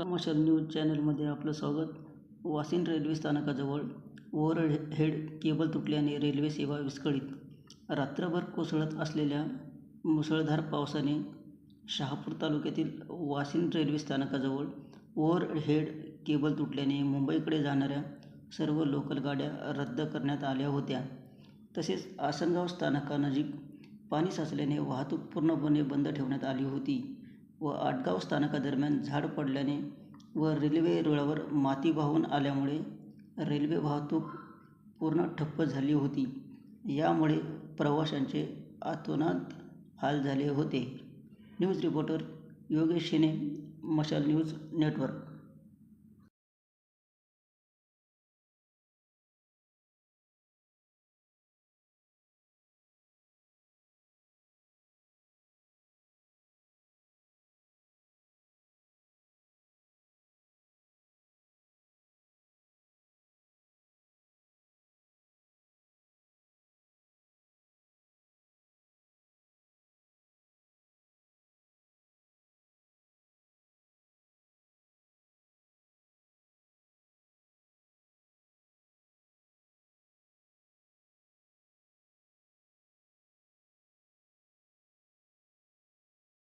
नमस्कार न्यूज चॅनलमध्ये आपलं स्वागत. वाशिम रेल्वे स्थानकाजवळ ओव्हरहेड केबल तुटल्याने रेल्वे सेवा विस्कळीत. रात्रभर कोसळत असलेल्या मुसळधार पावसाने शहापूर तालुक्यातील वाशिम रेल्वे स्थानकाजवळ ओव्हरहेड केबल तुटल्याने मुंबईकडे जाणाऱ्या सर्व लोकल गाड्या रद्द करण्यात आल्या होत्या. तसेच आसनगाव स्थानकानजीक पाणी साचल्याने वाहतूक पूर्णपणे बंद ठेवण्यात आली होती. व आटगाव स्थानकादरम्यान झाड पडल्याने व रेल्वे रुळावर माती वाहून आल्यामुळे रेल्वे वाहतूक पूर्ण ठप्प झाली होती. यामुळे प्रवाशांचे अतोनात हाल झाले होते. न्यूज रिपोर्टर योगेश शेने मशाल न्यूज नेटवर्क.